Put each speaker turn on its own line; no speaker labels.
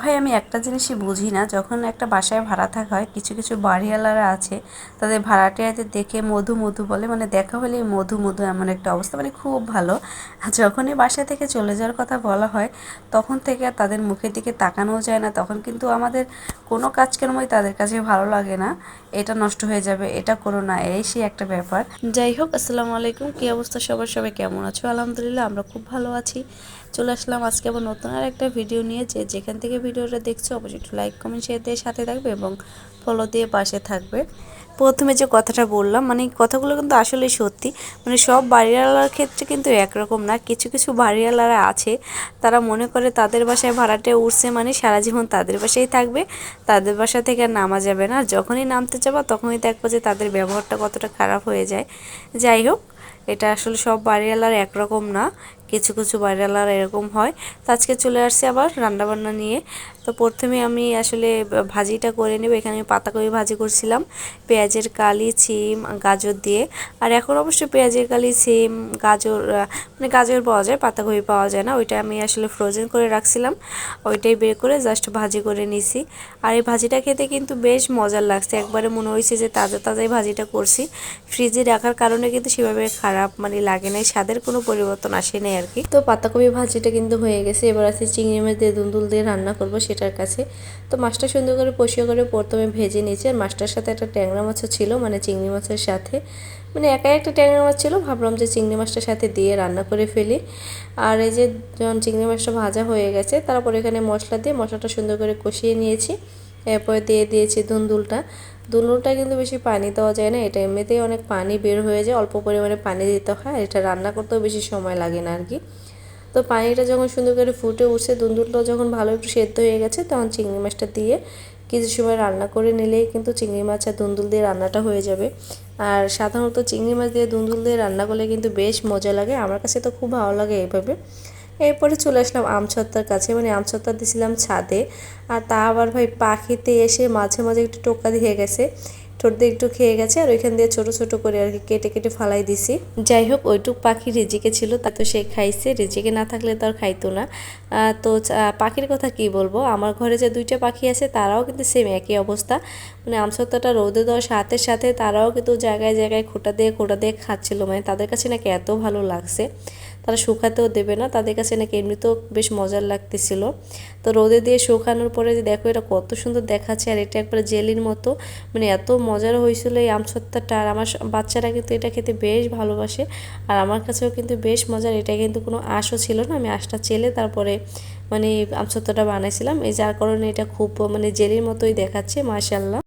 ভাই, আমি একটা জিনিসই বুঝি না, যখন একটা বাসায় ভাড়া থাকা হয়, কিছু কিছু বাড়িওয়ালারা আছে, তাদের ভাড়াটিয়াদের দেখে মধু মধু বলে মানে দেখা হলেই মধু মধু এমন একটা অবস্থা মানে খুব ভালো। যখনই বাসা থেকে চলে যাওয়ার কথা বলা হয়, তখন থেকে আর তাদের মুখের দিকে তাকানোও যায় না, তখন কিন্তু আমাদের কোনো কাজকর্মই তাদের কাছে ভালো লাগে না, এটা নষ্ট হয়ে যাবে, এটা করো না, এই সেই একটা ব্যাপার। যাই হোক, আসসালামু আলাইকুম, কী অবস্থা সবার, সবাই কেমন আছো? আলহামদুলিল্লাহ, আমরা খুব ভালো আছি। চলে আসলাম আজকে আবার নতুন আর একটা ভিডিও নিয়ে, যে যেখান থেকে ভিডিওটা দেখছ, অবশ্যই একটু লাইক কমেন্ট শেয়ার দিয়ে সাথে থাকবে এবং ফলো দিয়ে পাশে থাকবে। প্রথমে যে কথাটা বললাম মানে কথাগুলো কিন্তু আসলেই সত্যি। মানে সব বাড়িওয়ালার ক্ষেত্রে কিন্তু একরকম না। কিছু কিছু বাড়িওয়ালারা আছে, তারা মনে করে তাদের বাসায় ভাড়াটে উঠছে মানে সারা জীবন তাদের বাসায় থাকবে, তাদের বাসা থেকে আর নামা যাবে না। যখনই নামতে যাবা, তখনই দেখব যে তাদের ব্যবহারটা কতটা খারাপ হয়ে যায়। যাই হোক, এটা আসলে সব বাড়িওয়ালার একরকম না। কিছু কিছু বাড়িওয়ালার এরকম হয়। তো আজকে চলে আসছে আবার রান্নাবান্না নিয়ে। তো প্রথমে আমি আসলে ভাজিটা করে নেব। এখানে আমি পাতাকপি ভাজি করছিলাম। পেঁয়াজের কালি সিম গাজর দিয়ে। আর এখন অবশ্য পেঁয়াজের কালি সিম গাজর মানে গাজর পাওয়া যায়, পাতাকপি পাওয়া যায় না। ওইটা আমি আসলে ফ্রোজেন করে রাখছিলাম। ওইটাই বের করে জাস্ট ভাজি করে নিছি। আর এই ভাজিটা খেতে কিন্তু বেশ মজার লাগছে। একবারে মনে হয়েছে যে তাজা, তাজাই ভাজিটা করছি। ফ্রিজে রাখার কারণে কিন্তু সেভাবে খারাপ মানে লাগে নাই। স্বাদের কোনো পরিবর্তন আসে নাই আর কি তো পাতাকপি ভাজিটা কিন্তু হয়ে গেছে। এবার আছে চিংড়ি মাছ দিয়ে দুন্দুল দিয়ে রান্না করব সেটার কাছে। তো মাছটা সুন্দর করে পরিষ্কার করে প্রথমে ভেজে নিয়েছি। আর মাছটার সাথে একটা ট্যাংরা মাছও ছিল মানে চিংড়ি মাছের সাথে। মানে একাই একটা ট্যাংরা মাছ ছিল। ভাবলাম যে চিংড়ি মাছটার সাথে দিয়ে রান্না করে ফেলি। আর এই যে যখন চিংড়ি মাছটা ভাজা হয়ে গেছে, তারপর এখানে মশলা দিয়ে মশলাটা সুন্দর করে কষিয়ে নিয়েছি। এরপরে দিয়ে দিয়েছি দুন্দুলটা। দুন্দুলটা কিন্তু বেশি পানি দেওয়া যায় না, এটা এমনিতেই অনেক পানি বের হয়ে যায়, অল্প পরিমাণে পানি দিতে হয় এটা রান্না করতেও বেশি সময় লাগে না আর কি তো পানিটা যখন সুন্দর করে ফুটে উঠছে দুন্দুলটাও যখন ভালো একটু সেদ্ধ হয়ে গেছে, তখন চিংড়ি মাছটা দিয়ে কিছু সময় রান্না করে নিলেই কিন্তু চিংড়ি মাছ আর দুন্দুল দিয়ে রান্নাটা হয়ে যাবে। আর সাধারণত চিংড়ি মাছ দিয়ে দুন্দুল দিয়ে রান্না করলে কিন্তু বেশ মজা লাগে, আমার কাছে তো খুব ভালো লাগে এইভাবে। এরপরে চলে আসলাম আমছত্তার কাছে। মানে আমছত্তা দিয়েছিলাম ছাদে। আর তা আবার ভাই পাখিতে এসে মাঝে মাঝে একটু টোকা দিয়ে গেছে। ঠোঁট দিয়ে একটু খেয়ে গেছে আর ওইখান দিয়ে ছোট ছোট করে আর কি কেটে কেটে ফালাই দিছি। যাই হোক, ওইটুক পাখি রিজিকে ছিল, তা তো সে খাইছে। রিজিকে না থাকলে তো আর খাইতো না। তো পাখির কথা কি বলব? আমার ঘরে যে দুইটা পাখি আছে, তারাও কিন্তু সেম একই অবস্থা। মানে আমসত্তাটা রোদে দেওয়ার সাথে সাথে তারাও কিন্তু জায়গায় জায়গায় খোটা দিয়ে খোটা দিয়ে খাচ্ছিল। মানে তাদের কাছে নাকি এত ভালো লাগছে। তারা শুকাতেও দেবে না। তাদের কাছে নাকি এমনিতেও বেশ মজার লাগতেছিল। তো রোদে দিয়ে শুকানোর পরে যে দেখো এটা কত সুন্দর দেখাচ্ছে, আর এটা একবারে জেলির মতো। মানে এত মজার হয়েছিল এই আমসত্তাটা আর আমার বাচ্চারা কিন্তু এটা খেতে বেশ ভালোবাসে। আর আমার কাছেও কিন্তু বেশ মজার। এটা কিন্তু কোনো আশও ছিল না। আমি আশটা চেলে তারপরে মানে আমসত্তাটা বানাইছিলাম। এই যার কারণে এটা খুব মানে জেলির মতোই দেখাচ্ছে মাশাল্লাহ